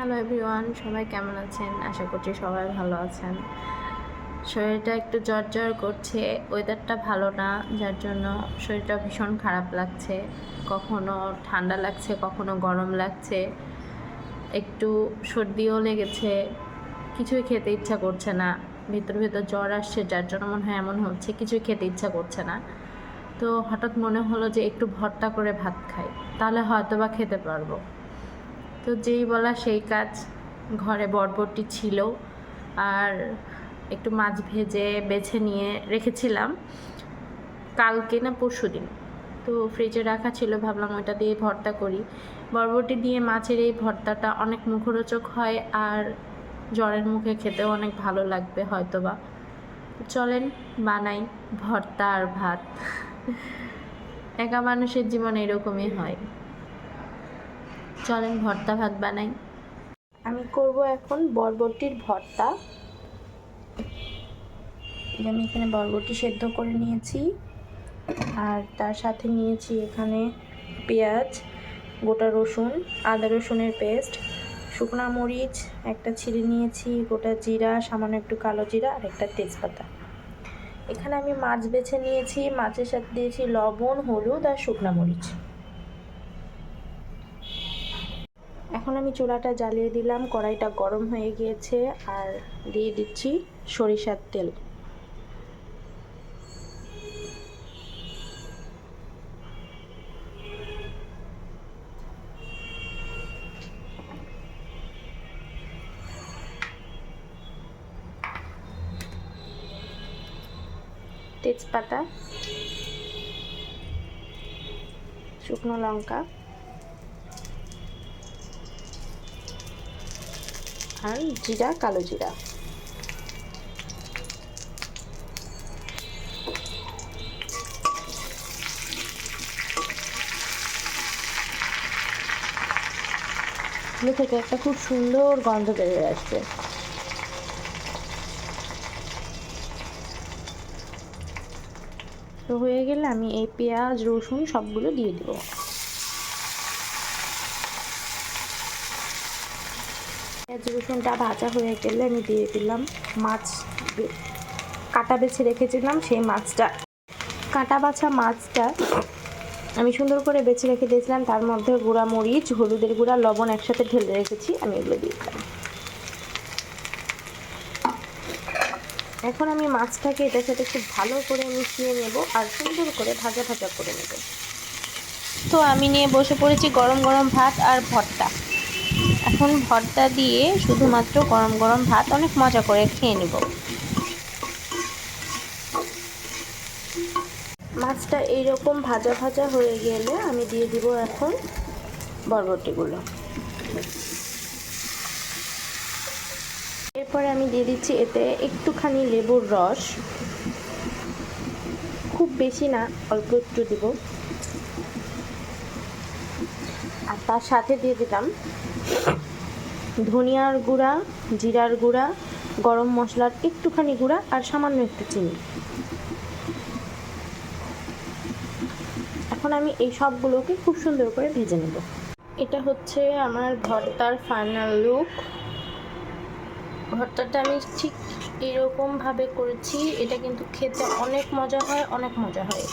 Hello everyone সবাই কেমন আছেন? আশা করছি সবাই ভালো আছেন। শরীরটা একটু জ্বর জ্বর করছে ওয়েদারটা ভালো না, যার জন্য শরীরটা ভীষণ খারাপ লাগছে। কখনো ঠান্ডা লাগছে, কখনো গরম লাগছে। একটু সর্দিও লেগেছে, কিছুই খেতে ইচ্ছা করছে না। ভিতর ভিতর জ্বর আসছে, যার জন্য মনে হয় এমন হচ্ছে, কিছুই খেতে ইচ্ছা করছে না। তো হঠাৎ মনে হলো যে একটু ভর্তা করে ভাত খাই, তাহলে হয়তো বা খেতে পারব। তো যেই বলা সেই কাজ। ঘরে বরবটি ছিল আর একটু মাছ ভেজে বেছে নিয়ে রেখেছিলাম। কালকে না পরশু দিন। তো ফ্রিজে রাখা ছিল, ভাবলাম ওইটা দিয়ে ভর্তা করি। বরবটি দিয়ে মাছের এই ভর্তাটা অনেক মুখরোচক হয় আর জ্বরের মুখে খেতেও অনেক ভালো লাগবে হয়তোবা। চলেন, বানাই ভর্তা আর ভাত। একা মানুষের জীবন এরকমই হয়। চলেন, ভর্তা ভাত বানাই। আমি করব এখন বরবটির ভর্তা। আমি এখানে বরবটি সেদ্ধ করে নিয়েছি। আর তার সাথে নিয়েছি এখানে পেঁয়াজ, গোটা রসুন, আদা রসুনের পেস্ট, শুকনো মরিচ, একটা ছিঁড়ে নিয়েছি, গোটা জিরা, সামান্য একটু কালো জিরা আর একটা তেজপাতা। এখানে আমি মাছ বেছে নিয়েছি, মাছের সাথে দিয়েছি লবণ, হলুদ আর শুকনো মরিচ। এখন আমি চুলাটা জ্বালিয়ে দিলাম, কড়াইটা গরম হয়ে গিয়েছে, আর দিয়ে দিচ্ছি সরিষার তেল। তেজপাতা, শুকনো লঙ্কা আর জিরা, কালো জিরা। এগুলো থেকে একটা খুব সুন্দর গন্ধ বেরিয়ে আসছে। তো হয়ে গেলে আমি এই পেঁয়াজ, রসুন সবগুলো দিয়ে দেবো। পেঁয়াজ রসুনটা ভাজা হয়ে গেলে আমি দিয়ে দিলাম মাছ কাটা বেছে রেখেছিলাম সেই মাছটা। কাটা বাছা মাছটা আমি সুন্দর করে বেছে রেখে দিয়েছিলাম, তার মধ্যে গুঁড়া মরিচ, হলুদের গুঁড়া, লবণ একসাথে ঢেলে রেখেছি, আমি এগুলো দিয়ে দিলাম। এখন আমি মাছটাকে এটার সাথে খুব ভালো করে মিশিয়ে নেব আর সুন্দর করে ভাজা ভাজা করে নেব। তো আমি নিয়ে বসে পড়েছি গরম গরম ভাত আর ভর্তা। এখন ভর্তা দিয়ে শুধুমাত্র গরম গরম ভাত, অনেক মজা করে খেয়ে নেব। মাছটা এইরকম ভাজা ভাজা হয়ে গেলে আমি দিয়ে দিব এখন বরবটিগুলো। এরপরে আমি দিয়ে দিচ্ছি এতে একটুখানি লেবুর রস। খুব বেশি না, অল্প একটু দিব। আর তার সাথে দিয়ে দিলাম ধনিয়ার গুঁড়া, জিরার গুঁড়া, গরম মশলার একটুখানি গুঁড়া আর সামান্য একটু চিনি। এখন আমি এই সবগুলোকে খুব সুন্দর করে ভেজে নেব। এটা হচ্ছে আমার ভর্তার ফাইনাল লুক ভর্তাটা আমি ঠিক এরকমভাবে করেছি, এটা কিন্তু খেতে অনেক মজা হয়, অনেক মজা হয়।